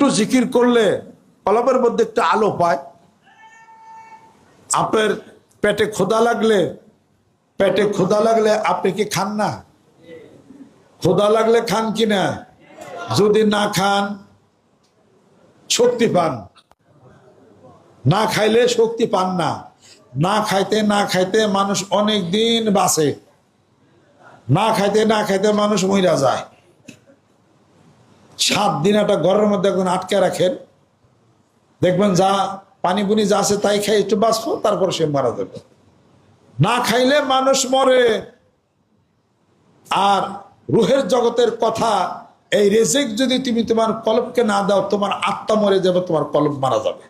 একটু জিকির করলে কলমের মধ্যে একটু আলো পায়। আপনার পেটে ক্ষুধা লাগলে, পেটে ক্ষুধা লাগলে আপনি কি খান না? ক্ষুধা লাগলে খান কি না? যদি না খান, শক্তি পান। না খাইলে শক্তি পান না। না খাইতে না খাইতে মানুষ অনেক দিন বাঁচে। না খাইতে না খাইতে মানুষ মহিলা যায়। সাত দিন একটা ঘরের মধ্যে একজন আটকে রাখেন। দেখবেন যা পানি পুনি যা আছে তাই খাই একটু বাঁচবো, তারপর সে মারা যাবে। না খাইলে মানুষ মরে। আর রুহের জগতের কথা, এই রেজেক যদি তুমি তোমার কলবকে না দাও, তোমার আত্মা মরে যাবে, তোমার কলব মারা যাবে।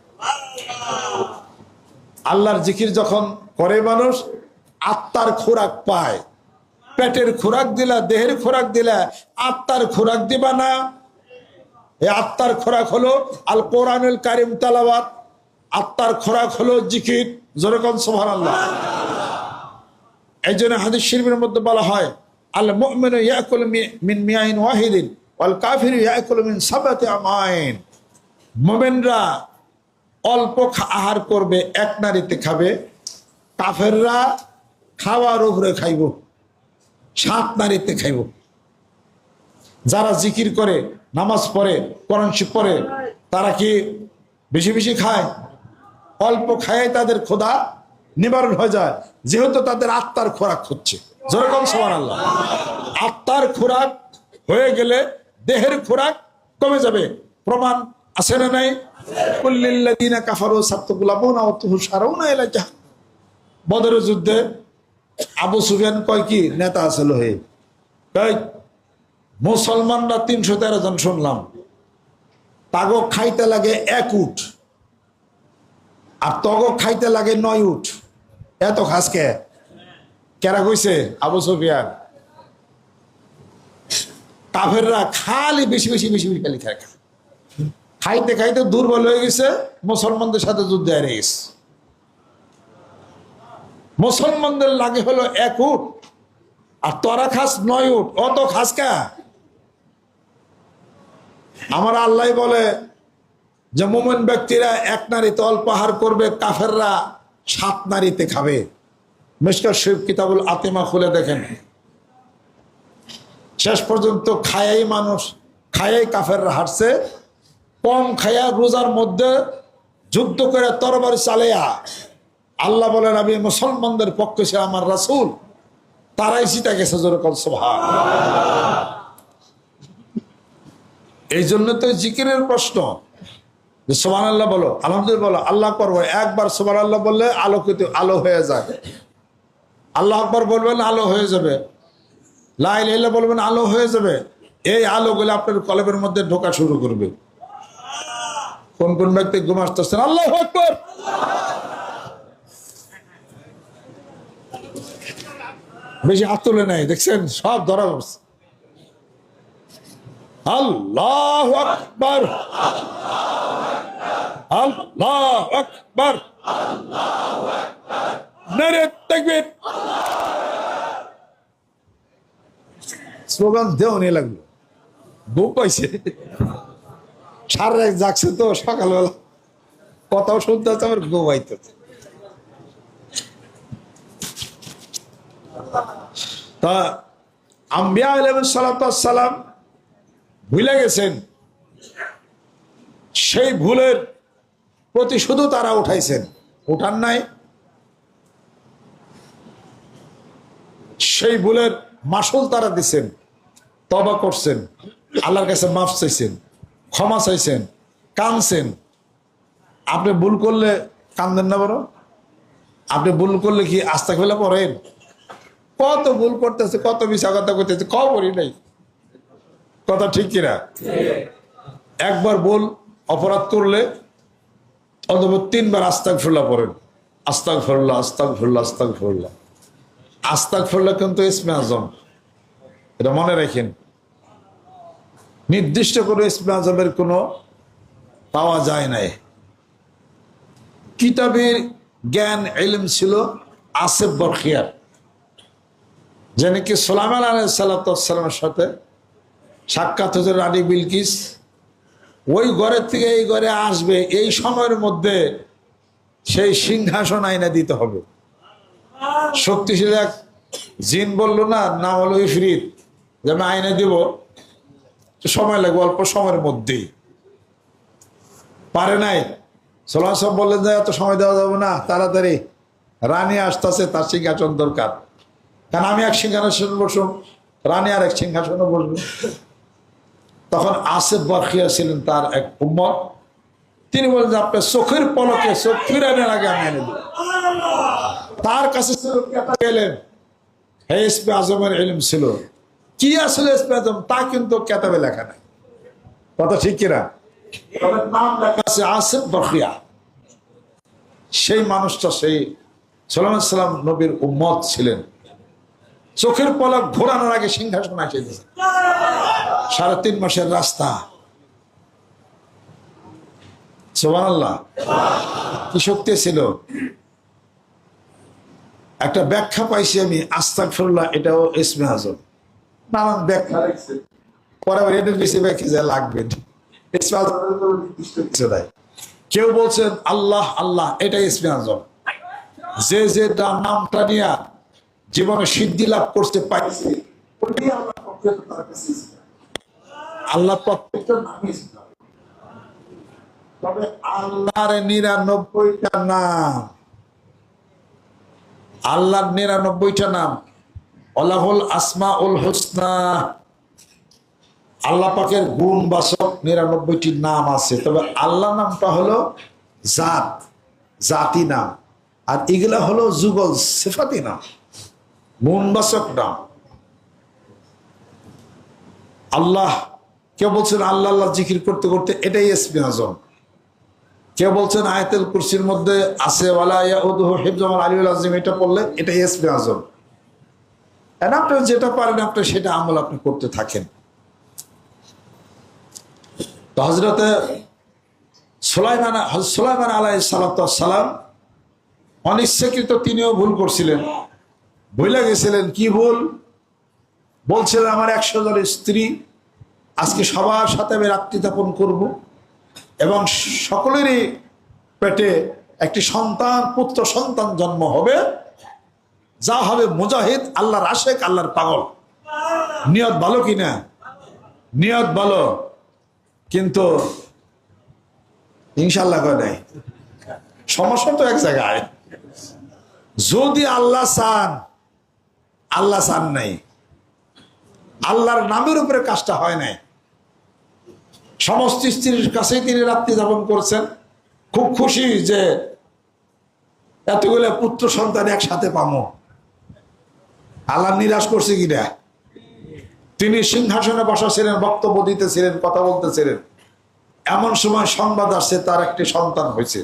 আল্লাহর জিকির যখন করে মানুষ, আত্মার খোরাক পায়। পেটের খোরাক দিলা, দেহের খোরাক দিলা, আত্মার খোরাক দিবা না। আত্মার খোরাক হলো আল কোরআনুল কারিম তালাবাত আত্মার খোরাক হলো জিকির। যেরকম সোহান আল্লাহ এই জন্য হাদিস শরীফের মধ্যে বলা হয়, আল মুমিনু ইয়াকুল মিন মিয়াইন ওয়াহিদিন, ওয়াল কাফিরু ইয়াকুল মিন সাবাতি আমাইন। মুমিনরা অল্প আহার করবে, এক নারীতে খাবে। কাফেররা খাওয়ার উপরে খাইব, সাত নারীতে খাইব। যারা জিকির করে, নামাজ পড়ে, কোরআন পড়ে, তারা কি বেশি বেশি খায়? অল্প খায় তাদের খোদা নিবারণ হয়ে যায়। যেহেতু তাদের আত্মার খোরাক হচ্ছে। যেরকম সমান আল্লাহ আত্মার খোরাক হয়ে গেলে দেহের খোরাক কমে যাবে। প্রমাণ আছে না নাই? ওয়া তুহশারুনা ইলা জাহান্নাম বদরের যুদ্ধে আবু সুফিয়ান কয় কি? নেতা আছে লোহে। কয়? মুসলমানরা তিনশো তেরো জন শুনলাম। তাগো খাইতে লাগে এক উঠ। আর তগো খাইতে লাগে নয় উঠ। এত খাসকে কেরা কইছে? আবু সুফিয়ান। কাফেররা খালি বেশি বেশি বেশি বেশি খালি খায় খাইতে খাইতে দুর্বল হয়ে গেছে, মুসলমানদের সাথে যুদ্ধে হেরে গেছে। মুসলমানদের লাগে হলো এক উঠ। আর তোরা খাস নয় উঠ। অত খাস কা? আমার আল্লাহ বলে যে মোমেন ব্যক্তিরা এক নারীতে অল্প করবে, কাফেররা সাত নারীতে খাবে। মিসকার শিব কিতাবুল আতিমা খুলে দেখেন। শেষ পর্যন্ত খায়াই মানুষ, খায়াই কাফেররা হারছে কম খায়া রোজার মধ্যে যুদ্ধ করে তরবার চালেয়া আল্লাহ বলেন, আমি মুসলমানদের পক্ষে সে আমার রাসুল, তারাই সীতা গেছে যেরকম সোভা এই জন্য তো জিকিরের প্রশ্ন। সোমান আল্লাহ বলো, আলহামদুলিল্লাহ বলো, আল্লাহ করব একবার সোমান আল্লাহ বললে আলোকিত, আলো হয়ে যায় আল্লাহ আকবর বলবেন আলো হয়ে যাবে। লাই লাইলা বলবেন আলো হয়ে যাবে। এই আলোগুলো আপনার কলবের মধ্যে ঢোকা শুরু করবে। কোন কোন ব্যক্তি ঘুম আসতেছেন আল্লাহ আকবর। বেশি হাত তুলে নাই, দেখছেন? সব ধরা পড়ছে। আল্লাহ আকবর। আল্লাহ আকবর। নারে তাকবীর স্লোগান দেও নিয়ে লাগল। বউ পাইছে সারা রাত জাগছে তো সকালবেলা। কথাও শুনতে হচ্ছে আমার ঘুমাইতে হচ্ছে। তা, আম্বিয়া আলম সালাম ভুলে গেছেন? সেই ভুলের প্রতিশোধও তারা উঠাইছেন। উঠান নাই। সেই ভুলের মাসুল তারা দিছেন। তবা করছেন। আল্লাহর কাছে মাফ চাইছেন। ক্ষমা চাইছেন। কানছেন আপনি ভুল করলে কান্দেন না বড় আপনি ভুল করলে কি আস্তা ফেলে পড়েন? কত ভুল করতেছে, কত মিশা কথা করতেছে, খবরই নেই। কথা ঠিক কিনা? একবার বল, অপরাধ করলে অথবা তিনবার আস্তাক ফুল্লা পড়েন। আস্তাক ফেরল্লা আস্তাক ফুল্লা আস্তাক ফুল্লা আস্তাক ফুল্লা কিন্তু ইসমে আজম। এটা মনে রাখেন। নির্দিষ্ট করে ইসমে আজমের কোনো পাওয়া যায় নাই। কিতাবের জ্ঞান এলিম ছিল আসেফ বরখিয়ার যে নাকি সোলামান আলাই সাল্লামের সাথে সাক্ষাৎ হচ্ছে রানী বিলকিস। ওই ঘরের থেকে এই ঘরে আসবে, এই সময়ের মধ্যে সেই সিংহাসন আইনা দিতে হবে। শক্তিশালী এক জিন বলল, না, নাম হলো ইফরিত। যে আমি আইনে দিব সময় লাগবে, অল্প সময়ের মধ্যেই। পারে নাই। সোলা সব বললেন যে এত সময় দেওয়া যাবে না, তাড়াতাড়ি। রানী আসতেছে, তার সিংহাসন দরকার। কারণ আমি এক সিংহাসনে বসুন রানী আর এক সিংহাসনে বসবো। তখন আসেফ বরখিয়া ছিলেন তার এক উম্মত। তিনি বলেন আপনার চোখের পলকে চোখ ফিরানোর আগে আমি এনে তার কাছে গেলেন হে ইসমে আজমের এলিম ছিল। কি আসলে ইসমে আজম? তা কিন্তু কেতাবে লেখা নাই। কথা ঠিক কিনা? নাম বরখিয়া। সেই মানুষটা, সেই সালাম সাল্লাম নবীর উম্মত ছিলেন। চোখের পলক ঘোরানোর আগে সিংহাসন আসে দিয়েছে সাড়ে তিন মাসের রাস্তা। সোমান আল্লাহ কি শক্তি ছিল? একটা ব্যাখ্যা পাইছি আমি আস্তাক ফিরুল্লাহ এটাও ইসমে আজম নানান ব্যাখ্যা। পরে আবার এটার বেশি ব্যাখ্যা যা লাগবে। কেউ বলছেন, আল্লাহ আল্লাহ এটা ইসমে আজম যে যে তার নামটা নিয়ে জীবনে সিদ্ধি লাভ করতে পাইছে আল্লাহ তবে আল্লাহর নিরানব্বইটা নাম। আল্লাহর নিরানব্বইটা নাম। অলাহুল আসমা উল হোসনা। আল্লাহ পাকের গুণ বাসক নিরানব্বইটি নাম আছে। তবে আল্লাহ নামটা হলো জাত। জাতি নাম। আর এগুলা হলো যুগল সেফাতি নাম। গুণবাচক নাম। আল্লাহ, কেউ বলছেন আল্লাহ আল্লাহ জিকির করতে করতে এটাই এসমি আজম কেউ বলছেন আয়াতেল কুরসির মধ্যে আছে আযীম এটা পড়লে এটাই এসমি আজম আপনি যেটা পারেন, আপনি সেটা আমল আপনি করতে থাকেন। তো হজরতে সোলাইমান সোলাইমান আলাই সালাম অনিচ্ছাকৃত তিনিও ভুল করছিলেন। ভুলে গেছিলেন, কি ভুল? বলছিলেন, আমার একশো জনের স্ত্রী, আজকে সবার সাথে আমি রাত্রি যাপন করব এবং সকলেরই পেটে একটি সন্তান, পুত্র সন্তান জন্ম হবে। যা হবে মুজাহিদ, আল্লাহর আশেক, আল্লাহর পাগল। নিয়ত ভালো কিনা নিয়ত ভালো। কিন্তু ইনশাল্লাহ করে নাই। সমস্যা তো এক জায়গায়। যদি আল্লাহ চান আল্লাহ চান নাই। আল্লাহর নামের উপরে কাজটা হয় নাই। সমস্ত স্ত্রীর কাছেই তিনি রাত্রি যাপন করছেন। খুব খুশি যে এতগুলো পুত্র সন্তান একসাথে পামো আল্লাহ নিরাশ করছে কিনা তিনি সিংহাসনে বসা ছিলেন বক্তব্য দিতেছিলেন, কথা বলতেছিলেন। এমন সময় সংবাদ আসছে, তার একটি সন্তান হয়েছে।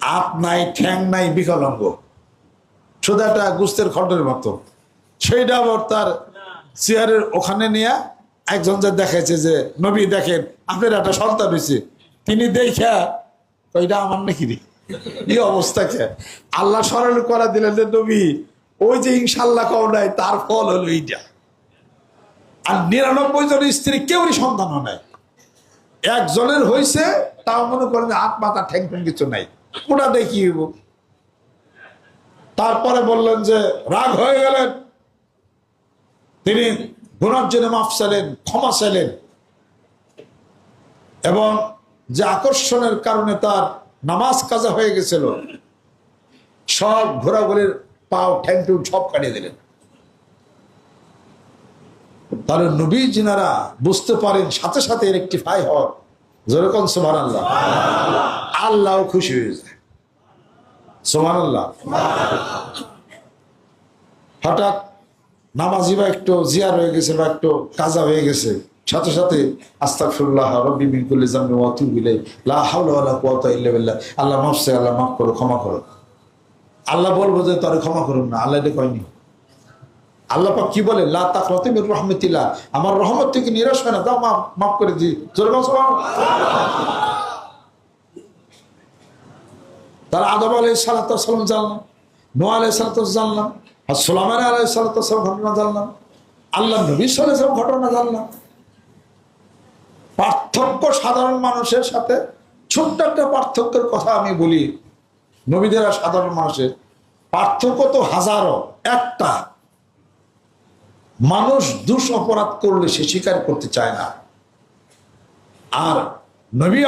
আপ নাই, ঠ্যাং নাই, বিকলাঙ্গ। একটা গুস্তের খণ্ডের মতো। সেইটা আবার তার চেয়ারের ওখানে নিয়ে একজন যে দেখাইছে যে, নবী, দেখেন, আপনার একটা সন্তান হয়েছে তিনি দেখা ওইটা আমার নাকি এই অবস্থাকে আল্লাহ স্মরণ করা দিলেন যে, নবী, ওই যে ইনশাল্লাহ কও নাই, তার ফল হলো এইটা। আর নিরানব্বই জন স্ত্রী কেউরই সন্তান নাই। একজনের হয়েছে তাও মনে করেন হাত মাথা ঠ্যাং কিছু নাই। ওটা দেখি হইব? তারপরে বললেন যে, রাগ হয়ে গেলেন। তিনি গুণার জন্য মাফ চাইলেন, ক্ষমা চাইলেন। এবং যে আকর্ষণের কারণে তার নামাজ কাজা হয়ে গেছিল, সব ঘোরাঘুরির পাও ঠ্যাং টুং সব কাটিয়ে দিলেন। তাহলে নবী জিনারা বুঝতে পারেন, সাথে সাথে রেক্টিফাই হন যেরকম সোমান আল্লাহ আল্লাহ খুশি হয়ে যায়। আল্লাহ হঠাৎ নামাজি বা একটু জিয়ার হয়ে গেছে বা একটু কাজা হয়ে গেছে। সাথে সাথে রব্বি আল্লাহ মাফ আল্লাহ মাফ করো ক্ষমা করো আল্লাহ বলব যে তোরে ক্ষমা করুন না, আল্লাহ এটা কয়নি। আল্লাহ পাক কি বলে? লা তাকরাতু মির রাহমাতিল্লাহ। আমার রহমত থেকে নিরাশ হয় না, দাও মাফ মাফ করে দি জোরে বল সুবহানাল্লাহ। তারা আদম আলাইহিস সালাতু ওয়াস সালাম জানলাম, নোহ আলাইহিস সালাতু ওয়াস জানলাম, আর সুলাইমান আলাইহিস সালাতু ওয়াস সালাম ঘটনা জানলাম, আল্লাহ নবী ওয়াসাল্লাম ঘটনা জানলাম। পার্থক্য সাধারণ মানুষের সাথে ছোট্ট একটা পার্থক্যের কথা আমি বলি, নবীদের আর সাধারণ মানুষের। পার্থক্য তো হাজারো, একটা। মানুষ দুষ অপরাধ করলে সে স্বীকার করতে চায় না। আর নবী